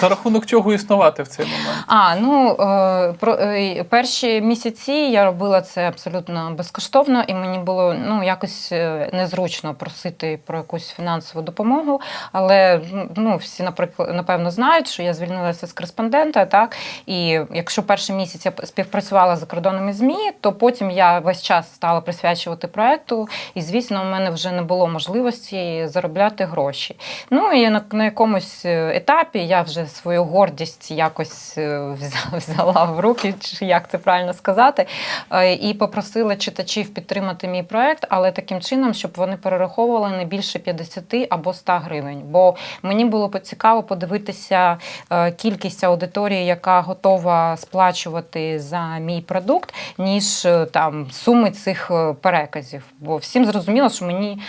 За рахунок чого існувати в цей момент? А ну е, про е, перші місяці я робила це абсолютно безкоштовно, і мені було ну якось е, незручно просити про якусь фінансову допомогу. Але ну всі наприклад напевно знають, що я звільнилася з кореспондента. Так і якщо перший місяць я співпрацювала з закордонними змі, то потім я весь час стала присвячувати проекту, і звісно, у мене вже не було можливості заробляти гроші. Ну і на, на якомусь етапі я вже свою гордість якось е, взяла в руки, чи як це правильно сказати, е, і попросила читачів підтримати мій проект, але таким чином, щоб вони перераховували не більше 50 або 100 гривень. Бо мені було цікаво подивитися е, кількість аудиторії, яка готова сплачувати за мій продукт, ніж там суми цих переказів. Бо всім зрозуміло, що мені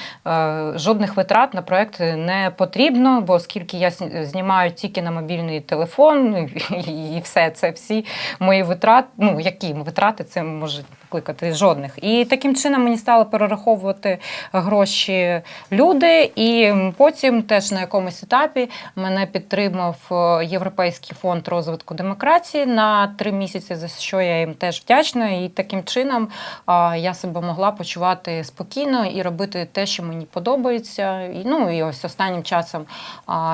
жодних витрат на проект не потрібно, бо оскільки я знімаю тільки на мобільний телефон, ну, і, все це всі мої витрати. Ну які витрати це може покликати жодних. І таким чином мені стали перераховувати гроші люди. І потім теж на якомусь етапі мене підтримав е, Європейський фонд розвитку демократії на три місяці, за що я їм теж вдячна. І таким чином я себе могла почувати спокійно і робити те, що мені подобається. І, ну і ось останнім часом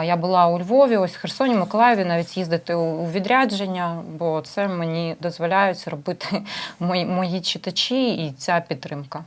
я була у Львові, ось в Херсоні, Миколаєві, навіть їздити у, відрядження, бо це мені дозволяють робити мої, мої читачі і ця підтримка.